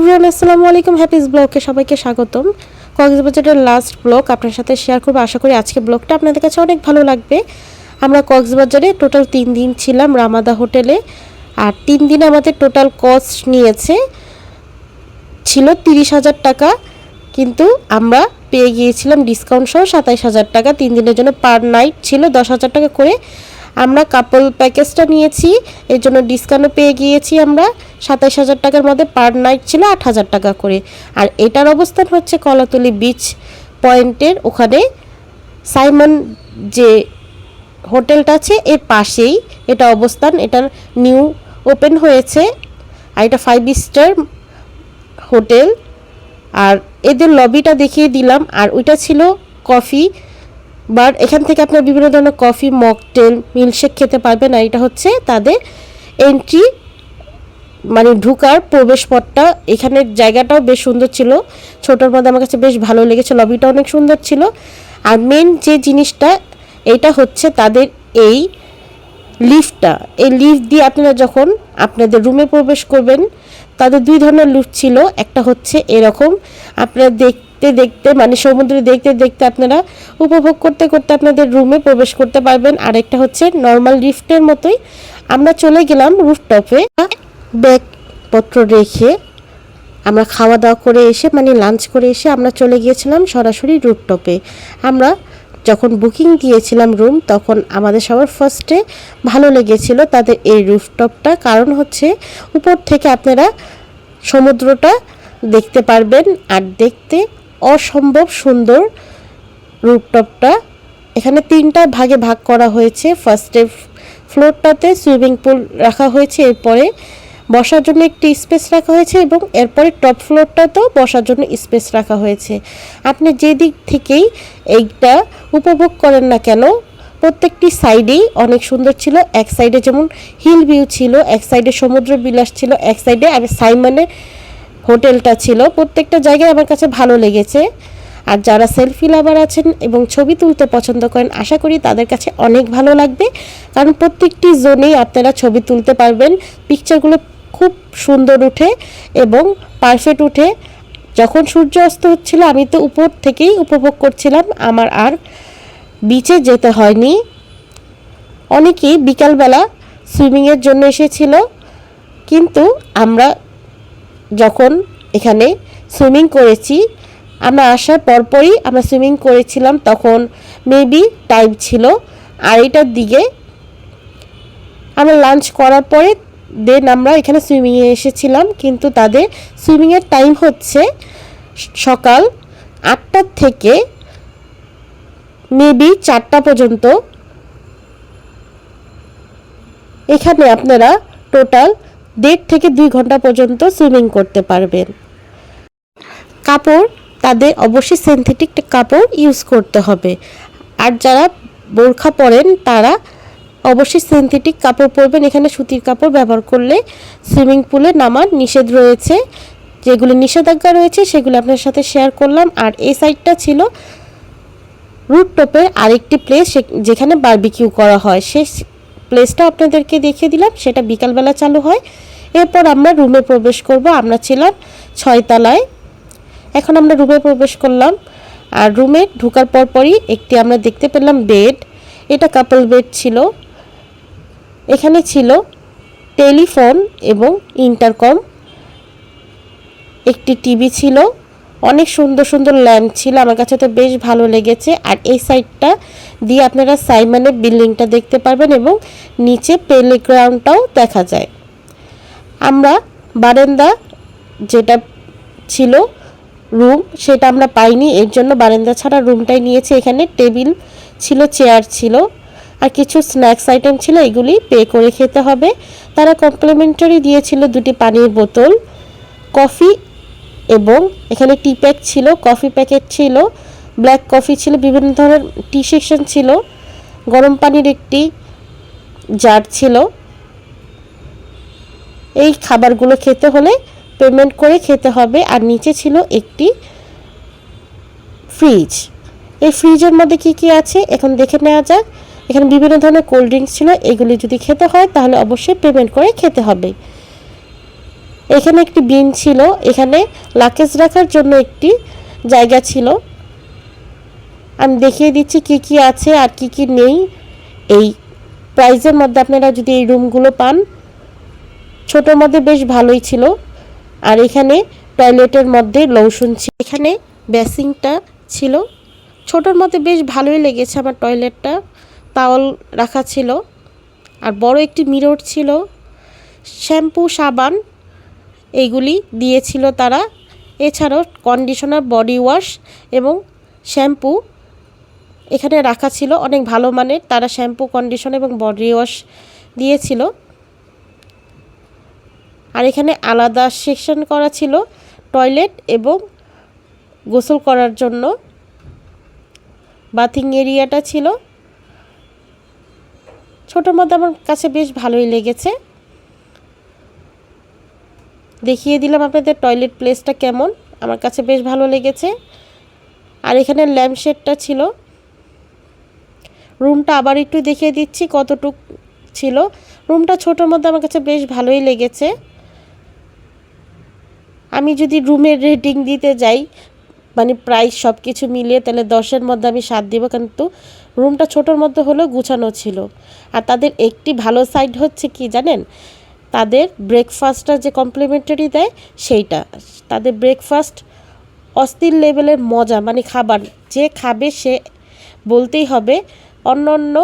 Everyone, আসসালামু আলাইকুম Happy's ব্লগকে সবাইকে স্বাগতম। কক্সবাজারের লাস্ট ব্লগ আপনার সাথে শেয়ার করব। আশা করি আজকে ব্লগটা আপনাদের কাছে অনেক ভালো লাগবে। আমরা কক্সবাজারে টোটাল তিন দিন ছিলাম রামাদা হোটেলে, আর তিন দিন আমাদের টোটাল কস্ট নিয়েছে ছিল তিরিশ হাজার টাকা। কিন্তু আমরা পেয়ে গিয়েছিলাম ডিসকাউন্ট সহ সাতাইশ হাজার টাকা। তিন দিনের জন্য পার নাইট ছিল দশ হাজার টাকা করে। আমরা কাপল প্যাকেজটা নিয়েছি, এর জন্য ডিসকাউন্টও পেয়ে গিয়েছি আমরা। সাতাইশ হাজার টাকার মধ্যে পার নাইট ছিল আট হাজার টাকা করে। আর এটার অবস্থান হচ্ছে কলাতলি বিচ পয়েন্টের ওখানে। সাইমন যে হোটেলটা আছে, এর পাশেই এটা অবস্থান। এটার নিউ ওপেন হয়েছে। আর এটা ফাইভ স্টার হোটেল। আর এদের লবিটা দেখিয়ে দিলাম। আর ওইটা ছিল কফি বাট এখান থেকে আপনার বিভিন্ন ধরনের কফি, মকটেল, মিল্কশেক খেতে পারবেন আর এটা হচ্ছে তাদের এন্ট্রি মানে ঢুকার প্রবেশ পথটা। এখানের জায়গাটাও বেশ সুন্দর ছিল। ছোটোর মধ্যে আমার কাছে বেশ ভালো লেগেছে লবিটা অনেক সুন্দর ছিল। আর মেন যে জিনিসটা, এটা হচ্ছে তাদের এই লিফটটা এই লিফট দিয়ে আপনারা যখন আপনাদের রুমে প্রবেশ করবেন, তাদের দুই ধরনের লিফট ছিল। একটা হচ্ছে এরকম, আপনারা দেখতে দেখতে মানে সমুদ্র দেখতে দেখতে আপনারা উপভোগ করতে করতে আপনাদের রুমে প্রবেশ করতে পারবেন। আরেকটা হচ্ছে নর্মাল লিফটের মতোই। আমরা চলে গেলাম রুফটপে ব্যাগপত্র রেখে আমরা খাওয়া দাওয়া করে এসে মানে লাঞ্চ করে এসে আমরা চলে গিয়েছিলাম সরাসরি রুফটপে আমরা যখন বুকিং দিয়েছিলাম রুম তখন আমাদের সবার ফার্স্টে ভালো লেগেছিল তাদের এই রুফটপটা কারণ হচ্ছে উপর থেকে আপনারা সমুদ্রটা দেখতে পারবেন। আর দেখতে অসম্ভব সুন্দর রুফটপটা এখানে তিনটা ভাগে ভাগ করা হয়েছে। ফার্স্টে ফ্লোরটাতে সুইমিং পুল রাখা হয়েছে, এরপরে বসার জন্য একটি স্পেস রাখা হয়েছে এবং এরপরে টপ ফ্লোরটাতেও বসার জন্য স্পেস রাখা হয়েছে। আপনি যে দিক থেকেই এইটা উপভোগ করেন না কেন, প্রত্যেকটি সাইডেই অনেক সুন্দর ছিল। এক সাইডে যেমন হিল ভিউ ছিল, এক সাইডে সমুদ্র বিলাস ছিল, এক সাইডে আমি সাইমনের হোটেলটা ছিল, প্রত্যেকটা জায়গায় আমার কাছে ভালো লেগেছে। আর যারা সেলফি লাভার আছেন এবং ছবি তুলতে পছন্দ করেন, আশা করি তাদের কাছে অনেক ভালো লাগবে। কারণ প্রত্যেকটি জোনেই আপনারা ছবি তুলতে পারবেন। পিকচারগুলো খুব সুন্দর উঠে এবং পারফেক্ট উঠে। যখন সূর্য অস্ত হচ্ছিল, আমি তো উপর থেকেই উপভোগ করছিলাম। আমার আর বিচে যেতে হয়নি। অনেকেই বিকালবেলা সুইমিংয়ের জন্য এসেছিল। কিন্তু আমরা যখন এখানে সুইমিং করেছি, আমরা আসার পরপরই আমরা সুইমিং করেছিলাম, তখন মেবি টাইম ছিল। আড়াইটার দিকে আমরা লাঞ্চ করার পরে দেন আমরা এখানে সুইমিংয়ে এসেছিলাম, কিন্তু তাদের সুইমিংয়ের টাইম হচ্ছে সকাল আটটার থেকে মেবি চারটা পর্যন্ত। এখানে আপনারা টোটাল দেড় থেকে দুই ঘণ্টা পর্যন্ত সুইমিং করতে পারবেন। কাপড়, তাদের অবশ্যই সিনথেটিক কাপড় ইউজ করতে হবে। আর যারা বোরখা পরেন, তারা অবশ্যই সিনথেটিক কাপড় পরবেন। এখানে সুতির কাপড় ব্যবহার করলে সুইমিং পুলে নামার নিষেধ রয়েছে। যেগুলো নিষেধাজ্ঞা রয়েছে, সেগুলো আপনার সাথে শেয়ার করলাম। আর এই সাইডটা ছিল রুটটপের আরেকটি প্লেস যেখানে বারবিকিউ করা হয়। সেই প্লেসটা আপনাদেরকে দেখিয়ে দিলাম, সেটা বিকালবেলা চালু হয়। এরপর আমরা রুমে প্রবেশ করব, আমরা ছিলাম ছয়তলায় এখন আমরা রুমে প্রবেশ করলাম, আর রুমে ঢুকার পরপরই একটি আমরা দেখতে পেলাম বেড এটা কাপল বেড ছিল। এখানে ছিল টেলিফোন এবং ইন্টারকম একটি টিভি ছিল। অনেক সুন্দর সুন্দর ল্যাম্প ছিল, আমার কাছে তো বেশ ভালো লেগেছে। আর এই সাইডটা দিয়ে আপনারা সাইমানের বিল্ডিংটা দেখতে পারবেন এবং নিচে প্লেগ্রাউন্ডটাও দেখা যায়। আমরা বারান্দা যেটা ছিল রুম সেটা আমরা পাইনি, এর জন্য বারান্দা ছাড়া রুমটাই নিয়েছি। এখানে টেবিল ছিল চেয়ার ছিল, আর কিছু স্ন্যাক্স আইটেম ছিল, এগুলি পে করে খেতে হবে। তারা কমপ্লিমেন্টারি দিয়েছিল দুটি পানির বোতল কফি এবং এখানে টি প্যাক ছিল, কফি প্যাকেট ছিল, ব্ল্যাক কফি ছিল, বিভিন্ন ধরনের টি সেকশন ছিল, গরম পানির একটি জার ছিল। এই খাবারগুলো খেতে হলে পেমেন্ট করে খেতে হবে, আর নিচে ছিল একটি ফ্রিজ। এই ফ্রিজের মধ্যে কি কি আছে, এখন দেখে নেওয়া যাক। এখানে বিভিন্ন ধরনের কোল্ড ড্রিঙ্কস ছিল, এগুলি যদি খেতে হয়, তাহলে অবশ্যই পেমেন্ট করে খেতে হবে। এখানে একটি বিন ছিল। এখানে লাকেজ রাখার জন্য একটি জায়গা ছিল। আমি দেখিয়ে দিচ্ছি কি কি আছে আর কি কি নেই। এই প্রাইজের মধ্যে আপনারা যদি এই রুমগুলো পান, ছোটোর মধ্যে বেশ ভালোই ছিল। আর এখানে টয়লেটের মধ্যে লৌসুন ছিল। এখানে বেসিংটা ছিল। ছোটোর মধ্যে বেশ ভালোই লেগেছে আমার টয়লেটটা তাওয়াল রাখা ছিল। আর বড় একটি মিরর ছিল। শ্যাম্পু, সাবান এইগুলি দিয়েছিল তারা। এছাড়াও কন্ডিশনার বডি ওয়াশ এবং শ্যাম্পু এখানে রাখা ছিল। অনেক ভালো মানের তারা শ্যাম্পু কন্ডিশন এবং বডি ওয়াশ দিয়েছিল। আর এখানে আলাদা সেকশন করা ছিল টয়লেট এবং গোসল করার জন্য। বাথিং এরিয়াটা ছিল। ছোটো মতো আমার কাছে বেশ ভালোই লেগেছে। দেখিয়ে দিলাম আপনাদের টয়লেট প্লেসটা কেমন। আমার কাছে বেশ ভালো লেগেছে। আর এখানে ল্যাম্পশেডটা ছিল। রুমটা আবার একটু দেখিয়ে দিচ্ছি কতটুক ছিল। রুমটা ছোটোর মধ্যে আমার কাছে বেশ ভালোই লেগেছে। আমি যদি রুমের রেটিং দিতে যাই মানে প্রাইস সব কিছু মিলিয়ে তাহলে দশের মধ্যে আমি সাত দিব, কিন্তু রুমটা ছোটোর মধ্যে হলেও গুছানো ছিল। আর তাদের একটি ভালো সাইড হচ্ছে কি জানেন? তাদের ব্রেকফাস্টটা যে কমপ্লিমেন্টারি দেয়, সেইটা। তাদের ব্রেকফাস্ট অস্থির লেভেলের মজা মানে খাবার। যে খাবে সে বলতেই হবে অন্য অন্য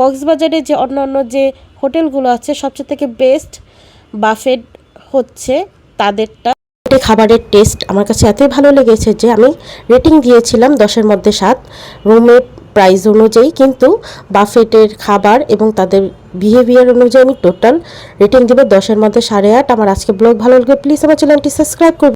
কক্সবাজারে যে অন্য অন্য যে হোটেলগুলো আছে, সবচেয়ে থেকে বেস্ট বাফেট হচ্ছে তাদেরটা। খাবারের টেস্ট আমার কাছে এতই ভালো লেগেছে যে আমি রেটিং দিয়েছিলাম দশের মধ্যে সাত। রুমের প্রাইস অনুযায়ী, কিন্তু বাফেটের খাবার এবং তাদের বিহেভিয়ার অনুযায়ী আমি টোটাল রেটিং দেবো দশের মধ্যে সাড়ে আট। আমার আজকে ব্লগ ভালো লাগবে প্লিজ আমার চ্যানেলটি সাবস্ক্রাইব করবে।